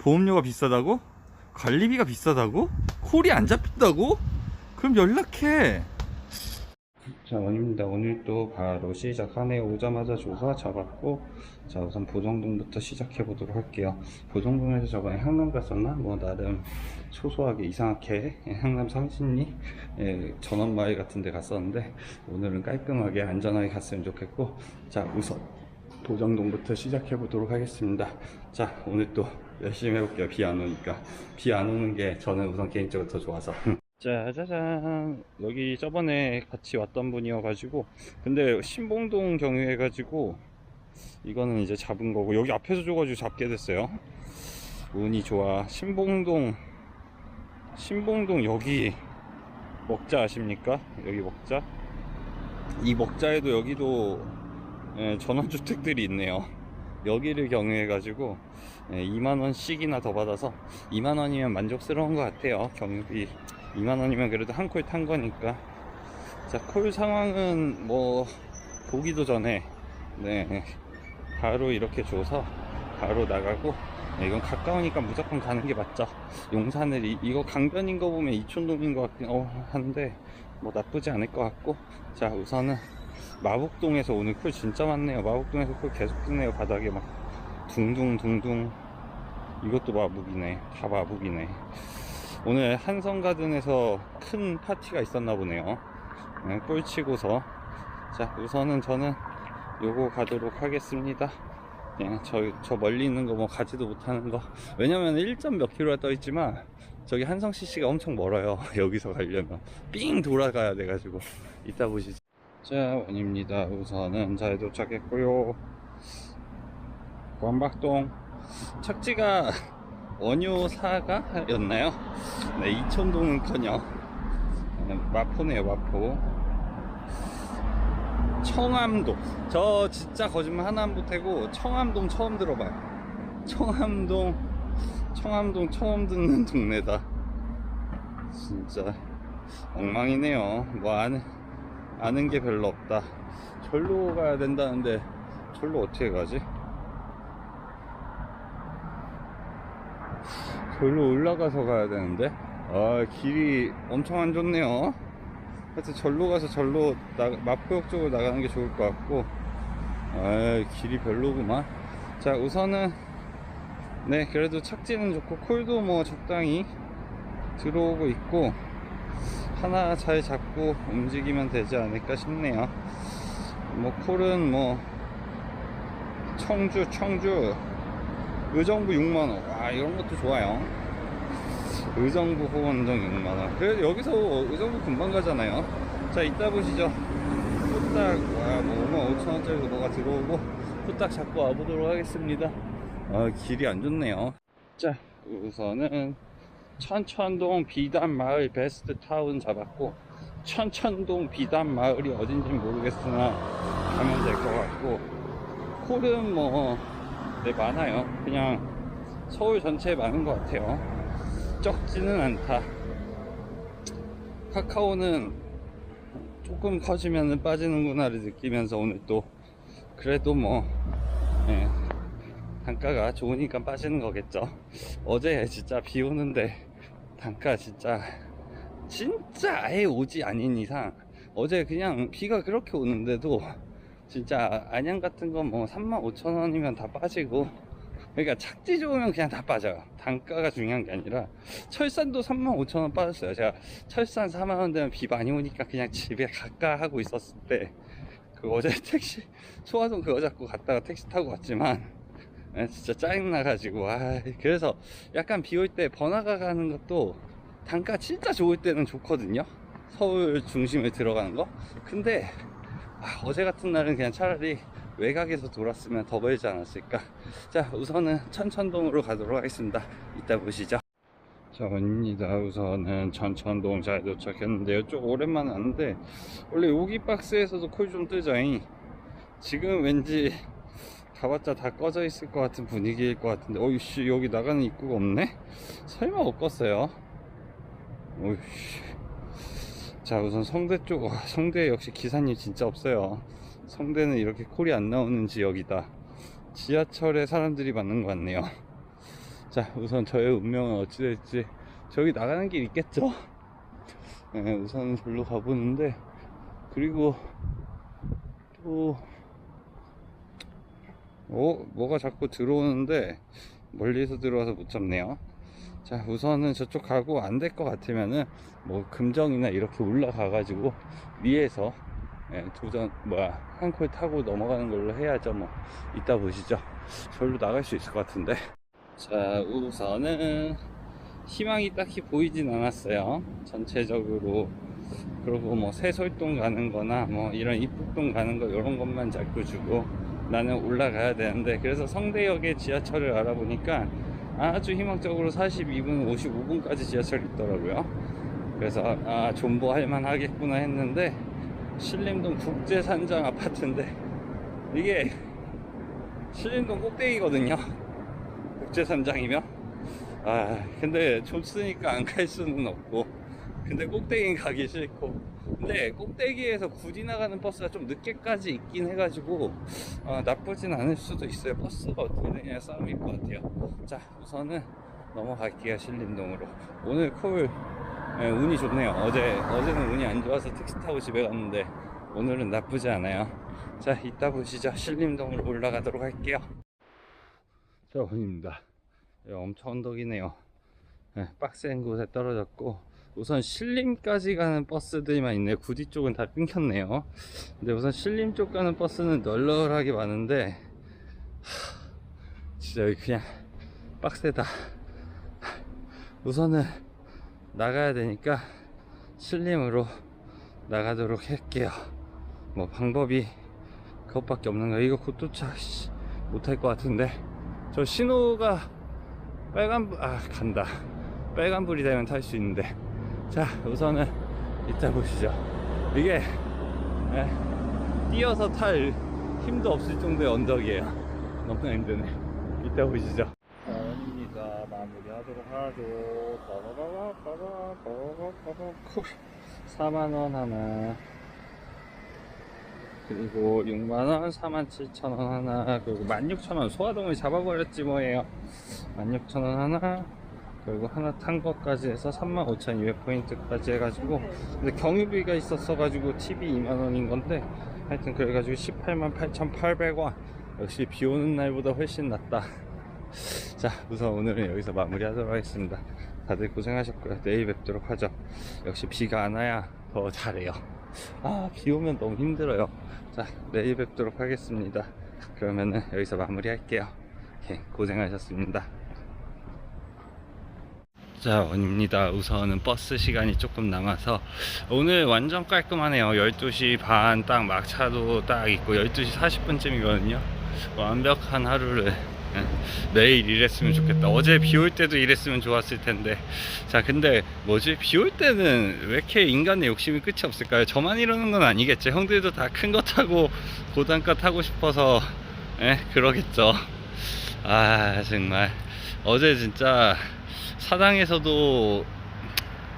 보험료가 비싸다고? 관리비가 비싸다고? 콜이 안 잡힌다고? 그럼 연락해. 자, 원입니다. 오늘 또 바로 시작하네요. 오자마자 조사 잡았고, 자, 우선 보정동부터 시작해 보도록 할게요. 보정동에서 저번에 향남 갔었나? 뭐, 나름 소소하게 이상하게 향남 삼신리 예, 전원마을 같은 데 갔었는데, 오늘은 깔끔하게 안전하게 갔으면 좋겠고, 자, 우선 도정동부터 시작해 보도록 하겠습니다. 자, 오늘 또 열심히 해볼게요. 비 안 오니까. 비 안 오는 게 저는 우선 개인적으로 더 좋아서. 짜자잔. 여기 저번에 같이 왔던 분이어 가지고. 근데 신봉동 경유해 가지고. 이거는 이제 잡은 거고. 여기 앞에서 줘가지고 잡게 됐어요. 운이 좋아. 신봉동. 신봉동 여기 먹자 아십니까? 여기 먹자. 이 먹자에도 여기도 예, 전원주택들이 있네요. 여기를 경유해 가지고 예, 2만원씩이나 더 받아서 2만원이면 만족스러운 것 같아요. 경유비 2만원이면 그래도 한 콜 탄 거니까. 자, 콜 상황은 뭐 보기도 전에 네 바로 이렇게 줘서 바로 나가고 네, 이건 가까우니까 무조건 가는 게 맞죠. 용산을 이, 이거 강변인 거 보면 이촌동인 것 같긴 어, 한데 뭐 나쁘지 않을 것 같고 자 우선은 마북동에서 오늘 쿨 진짜 많네요. 마북동에서 쿨 계속 뜨네요. 바닥에 막 둥둥둥둥. 이것도 마북이네. 다 마북이네. 오늘 한성가든에서 큰 파티가 있었나 보네요. 네, 꿀 치고서. 자, 우선은 저는 요거 가도록 하겠습니다. 예, 저, 저 멀리 있는 거 뭐 가지도 못하는 거. 왜냐면 1점 몇 킬로가 떠 있지만, 저기 한성 CC가 엄청 멀어요. 여기서 가려면. 삥 돌아가야 돼가지고. 이따 보시죠. 자, 원입니다. 우선은 잘 도착했고요. 광박동 착지가 원효사가 였나요? 네, 이천동은커녕 마포네요, 마포. 청암동. 저 진짜 거짓말 하나 안 보태고 청암동 처음 들어봐요. 청암동, 청암동 처음 듣는 동네다. 진짜 엉망이네요. 뭐 아는 아는 게 별로 없다. 절로 가야 된다는데 절로 어떻게 가지? 절로 올라가서 가야 되는데 아 길이 엄청 안 좋네요. 하여튼 절로 가서 절로 나, 마포역 쪽으로 나가는 게 좋을 것 같고 아 길이 별로구만. 자 우선은 네 그래도 착지는 좋고 콜도 뭐 적당히 들어오고 있고 하나 잘 잡고 움직이면 되지 않을까 싶네요. 뭐 콜은 뭐 청주 청주 의정부 6만원 와 이런 것도 좋아요. 의정부 호원정 6만원 그래도 여기서 의정부 금방 가잖아요. 자 이따 보시죠. 후딱 와뭐 5만 5천원짜리도 뭐가 들어오고 후딱 잡고 와보도록 하겠습니다. 아 길이 안 좋네요. 자 우선은 천천동 비단 마을 베스트 타운 잡았고 천천동 비단 마을이 어딘지 모르겠으나 가면 될 것 같고 콜은 뭐 네, 많아요. 그냥 서울 전체에 많은 것 같아요. 적지는 않다. 카카오는 조금 커지면 빠지는구나를 느끼면서 오늘 또 그래도 뭐 예, 단가가 좋으니까 빠지는 거겠죠. 어제 진짜 비 오는데 단가 진짜. 진짜 아예 오지 아닌 이상 어제 그냥 비가 그렇게 오는데도 진짜 안양 같은 건 뭐 3만 5천 원이면 다 빠지고 그러니까 착지 좋으면 그냥 다 빠져요. 단가가 중요한 게 아니라 철산도 3만 5천 원 빠졌어요. 제가 철산 4만 원 되면 비 많이 오니까 그냥 집에 갈까 하고 있었을 때 그 어제 택시 소화동 그거 잡고 갔다가 택시 타고 왔지만 아, 진짜 짜증나가지고. 아 그래서 약간 비 올 때 번화가 가는 것도 단가 진짜 좋을 때는 좋거든요. 서울 중심에 들어가는 거. 근데 아, 어제 같은 날은 그냥 차라리 외곽에서 돌았으면 더 벌지 않았을까. 자 우선은 천천동으로 가도록 하겠습니다. 이따 보시죠. 자 원입니다. 우선은 천천동 잘 도착했는데 이쪽 오랜만에 왔는데 원래 여기 박스에서도 콜 좀 뜨자잉. 지금 왠지 가봤자 다 꺼져 있을 것 같은 분위기일 것 같은데. 어이씨 여기 나가는 입구가 없네? 설마 없겠어요? 어이씨. 자 우선 성대 쪽 와, 성대 역시 기사님 진짜 없어요. 성대는 이렇게 콜이 안 나오는 지역이다. 지하철에 사람들이 많은 것 같네요. 자 우선 저의 운명은 어찌 될지. 저기 나가는 길 있겠죠? 네, 우선 절로 가보는데. 그리고 또 어? 뭐가 자꾸 들어오는데 멀리서 들어와서 못 잡네요. 자 우선은 저쪽 가고 안 될 것 같으면은 뭐 금정이나 이렇게 올라가 가지고 위에서 예, 도전 뭐야 한콜 타고 넘어가는 걸로 해야죠 뭐. 이따 보시죠. 절로 나갈 수 있을 것 같은데. 자 우선은 희망이 딱히 보이진 않았어요. 전체적으로. 그리고 뭐 새솔동 가는 거나 뭐 이런 이북동 가는 거 이런 것만 자꾸 주고 나는 올라가야 되는데 그래서 성대역에 지하철을 알아보니까 아주 희망적으로 42분 55분까지 지하철이 있더라고요. 그래서 아 존버할 만하겠구나 했는데 신림동 국제산장 아파트인데 이게 신림동 꼭대기거든요. 국제산장이면. 아 근데 좁으니까 안 갈 수는 없고 근데 꼭대기는 가기 싫고. 근데 꼭대기에서 굳이 나가는 버스가 좀 늦게까지 있긴 해가지고 아, 나쁘진 않을 수도 있어요. 버스가 어떻게 되냐 싸움일 것 같아요. 자 우선은 넘어갈게요 신림동으로. 오늘 콜 예, 운이 좋네요. 어제 어제는 운이 안 좋아서 택시 타고 집에 갔는데 오늘은 나쁘지 않아요. 자 이따 보시죠. 신림동으로 올라가도록 할게요. 자 원입니다. 여기 엄청 언덕이네요. 예, 빡센 곳에 떨어졌고 우선 신림까지 가는 버스들만 있네요 구디 쪽은 다 끊겼네요. 근데 우선 신림 쪽 가는 버스는 널널하게 많은데 하, 진짜 여기 그냥 빡세다. 우선은 나가야 되니까 신림으로 나가도록 할게요. 뭐 방법이 그것밖에 없는 거야 이거 곧 도착 씨, 못할 것 같은데. 저 신호가 빨간불 아 간다. 빨간불이 되면 탈 수 있는데 자 우선은 이따 보시죠. 이게 네, 뛰어서 탈 힘도 없을 정도의 언덕이에요. 너무나 힘드네. 이따 보시죠. 자입니다. 마무리하도록 하죠. 4만원 하나. 그리고 6만원 47,000원 하나. 그리고 16,000원. 소화동을 잡아버렸지 뭐예요. 16,000원 하나. 그리고 하나 탄 것까지 해서 35,200포인트까지 해가지고 근데 경유비가 있었어 가지고 TV 2만원인 건데 하여튼 그래가지고 188,800원. 역시 비 오는 날보다 훨씬 낫다. 자 우선 오늘은 여기서 마무리 하도록 하겠습니다. 다들 고생하셨고요. 내일 뵙도록 하죠. 역시 비가 안 와야 더 잘해요. 아 비 오면 너무 힘들어요. 자 내일 뵙도록 하겠습니다. 그러면은 여기서 마무리 할게요. 오케이, 고생하셨습니다 자 원입니다. 우선은 버스 시간이 조금 남아서 오늘 완전 깔끔하네요. 12시 반 딱 막차도 딱 있고 12시 40분쯤이거든요. 완벽한 하루를 예, 매일 일했으면 좋겠다. 어제 비 올 때도 일했으면 좋았을 텐데. 자 근데 뭐지? 비 올 때는 왜 이렇게 인간의 욕심이 끝이 없을까요? 저만 이러는 건 아니겠죠 형들도 다 큰 거 타고 고단가 타고 싶어서 예 그러겠죠. 아 정말. 어제 진짜 사당에서도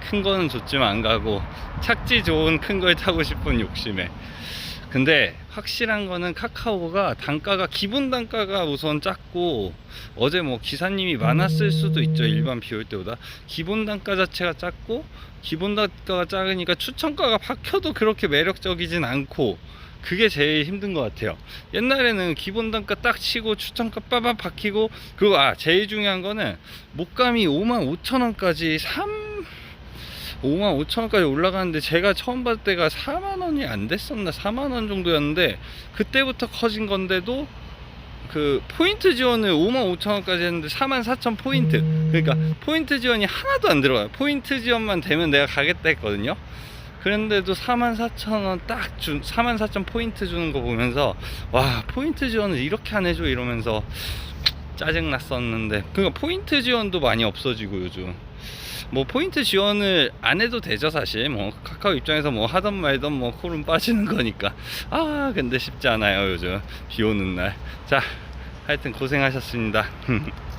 큰 거는 좋지만 안 가고 착지 좋은 큰 걸 타고 싶은 욕심에 근데 확실한 거는 카카오가 단가가 기본 단가가 우선 작고 어제 뭐 기사님이 많았을 수도 있죠 일반 비올 때보다. 기본 단가 자체가 작고 기본 단가가 작으니까 추천가가 박혀도 그렇게 매력적이진 않고 그게 제일 힘든 것 같아요. 옛날에는 기본 단가 딱 치고 추천가 빠박 박히고 그리고 아 제일 중요한 거는 목감이 5만 5천 원까지 3 5만 5천 원까지 올라가는데 제가 처음 봤을 때가 4만 원이 안 됐었나? 4만 원 정도였는데 그때부터 커진 건데도 그 포인트 지원을 5만 5천 원까지 했는데 4만 4천 포인트. 그러니까 포인트 지원이 하나도 안 들어가요. 포인트 지원만 되면 내가 가겠다 했거든요. 그런데도 4만 4천 원 딱 준, 4만 4천 포인트 주는 거 보면서 와 포인트 지원을 이렇게 안 해줘 이러면서 짜증 났었는데. 그러니까 포인트 지원도 많이 없어지고 요즘 뭐 포인트 지원을 안 해도 되죠 사실. 뭐 카카오 입장에서 뭐 하던 말던 뭐 콜은 빠지는 거니까. 아 근데 쉽지 않아요 요즘. 비 오는 날. 자 하여튼 고생하셨습니다